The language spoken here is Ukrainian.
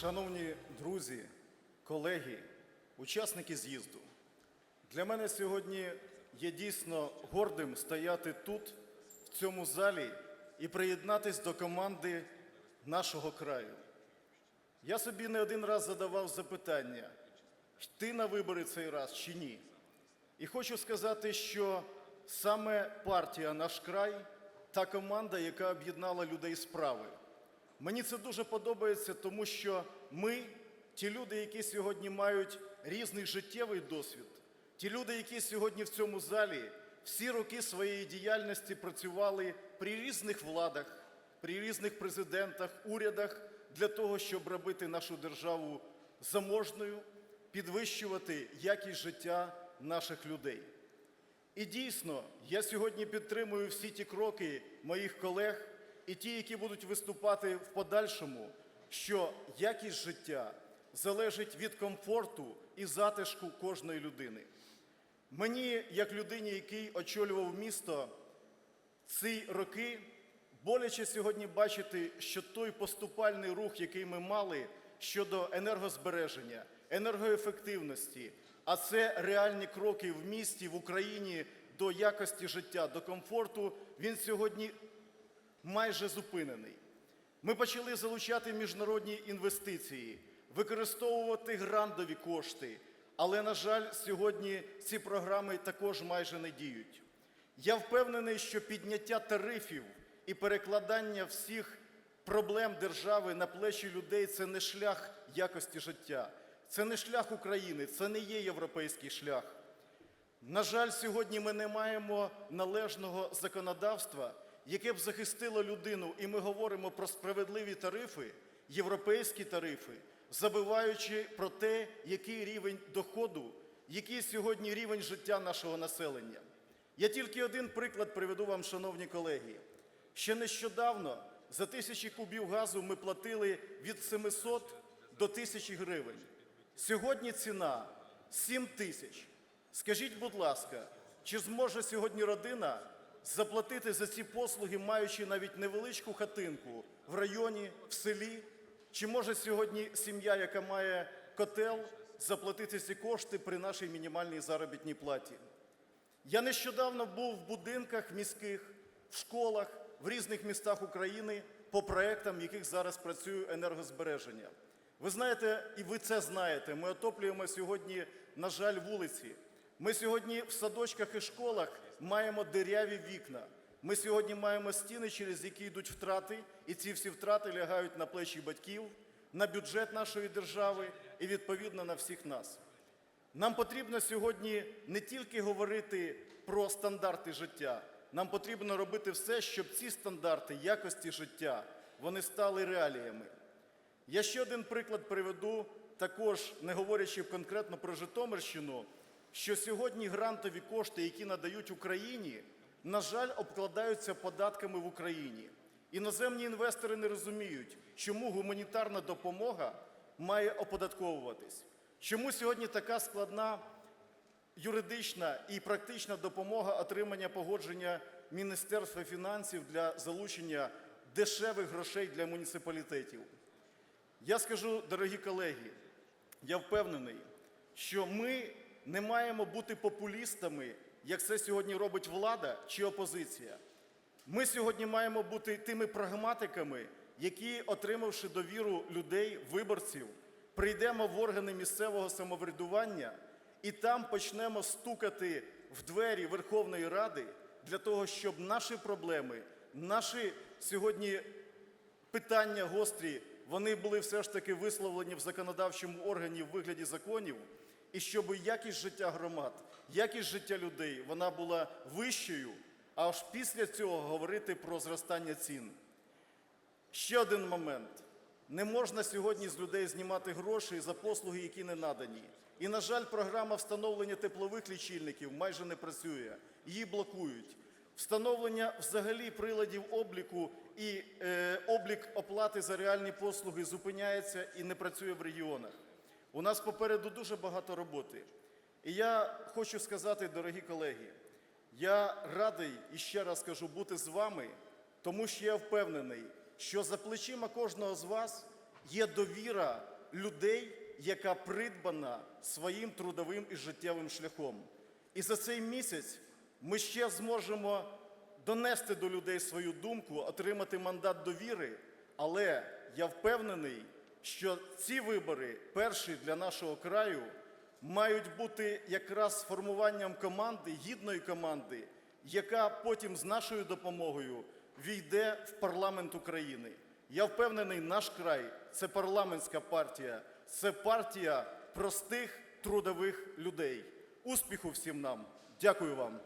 Шановні друзі, колеги, учасники з'їзду, для мене сьогодні є дійсно гордим стояти тут, в цьому залі, і приєднатись до команди нашого краю. Я собі не один раз задавав запитання, йти на вибори цей раз чи ні. І хочу сказати, що саме партія наш край та команда, яка об'єднала людей справи. Мені це дуже подобається, тому що ми, ті люди, які сьогодні мають різний життєвий досвід, ті люди, які сьогодні в цьому залі всі роки своєї діяльності працювали при різних владах, при різних президентах, урядах для того, щоб робити нашу державу заможною, підвищувати якість життя наших людей. І дійсно, я сьогодні підтримую всі ті кроки моїх колег і ті, які будуть виступати в подальшому, що якість життя залежить від комфорту і затишку кожної людини. Мені, як людині, який очолював місто ці роки, боляче сьогодні бачити, що той поступальний рух, який ми мали щодо енергозбереження, енергоефективності, а це реальні кроки в місті, в Україні до якості життя, до комфорту, він сьогодні майже зупинений. Ми почали залучати міжнародні інвестиції, використовувати грантові кошти, але, на жаль, сьогодні ці програми також майже не діють. Я впевнений, що підняття тарифів і перекладання всіх проблем держави на плечі людей це не шлях якості життя, це не шлях України, це не є європейський шлях. На жаль, сьогодні ми не маємо належного законодавства, яке б захистило людину, і ми говоримо про справедливі тарифи, європейські тарифи, забуваючи про те, який рівень доходу, який сьогодні рівень життя нашого населення. Я тільки один приклад приведу вам, шановні колеги. Ще нещодавно за тисячі кубів газу ми платили від 700 до 1000 гривень. Сьогодні ціна 7 тисяч. Скажіть, будь ласка, чи зможе сьогодні родина заплатити за ці послуги, маючи навіть невеличку хатинку в районі, в селі? Чи може сьогодні сім'я, яка має котел, заплатити ці кошти при нашій мінімальній заробітній платі? Я нещодавно був в будинках міських, в школах, в різних містах України по проектам, в яких зараз працює енергозбереження. Ви знаєте, і ви це знаєте, ми отоплюємо сьогодні, на жаль, вулиці. Ми сьогодні в садочках і школах маємо диряві вікна. Ми сьогодні маємо стіни, через які йдуть втрати, і ці всі втрати лягають на плечі батьків, на бюджет нашої держави і відповідно на всіх нас. Нам потрібно сьогодні не тільки говорити про стандарти життя, нам потрібно робити все, щоб ці стандарти якості життя вони стали реаліями. Я ще один приклад приведу, також не говорячи конкретно про Житомирщину, що сьогодні грантові кошти, які надають Україні, на жаль, обкладаються податками в Україні. Іноземні інвестори не розуміють, чому гуманітарна допомога має оподатковуватись. Чому сьогодні така складна юридична і практична допомога отримання погодження Міністерства фінансів для залучення дешевих грошей для муніципалітетів? Я скажу, дорогі колеги, я впевнений, що ми не маємо бути популістами, як це сьогодні робить влада чи опозиція. Ми сьогодні маємо бути тими прагматиками, які, отримавши довіру людей, виборців, прийдемо в органи місцевого самоврядування і там почнемо стукати в двері Верховної Ради для того, щоб наші проблеми, наші сьогодні питання гострі, вони були все ж таки висловлені в законодавчому органі в вигляді законів, і щоб якість життя громад, якість життя людей, вона була вищою, а аж після цього говорити про зростання цін. Ще один момент. Не можна сьогодні з людей знімати гроші за послуги, які не надані. І, на жаль, програма встановлення теплових лічильників майже не працює, її блокують. Встановлення взагалі приладів обліку і е, облік оплати за реальні послуги зупиняється і не працює в регіонах. У нас попереду дуже багато роботи. І я хочу сказати, дорогі колеги, я радий і ще раз кажу бути з вами, тому що я впевнений, що за плечима кожного з вас є довіра людей, яка придбана своїм трудовим і життєвим шляхом. І за цей місяць ми ще зможемо донести до людей свою думку, отримати мандат довіри, але я впевнений, що ці вибори, перші для нашого краю, мають бути якраз формуванням команди, гідної команди, яка потім з нашою допомогою війде в парламент України. Я впевнений, наш край це парламентська партія, це партія простих трудових людей. Успіху всім нам! Дякую вам!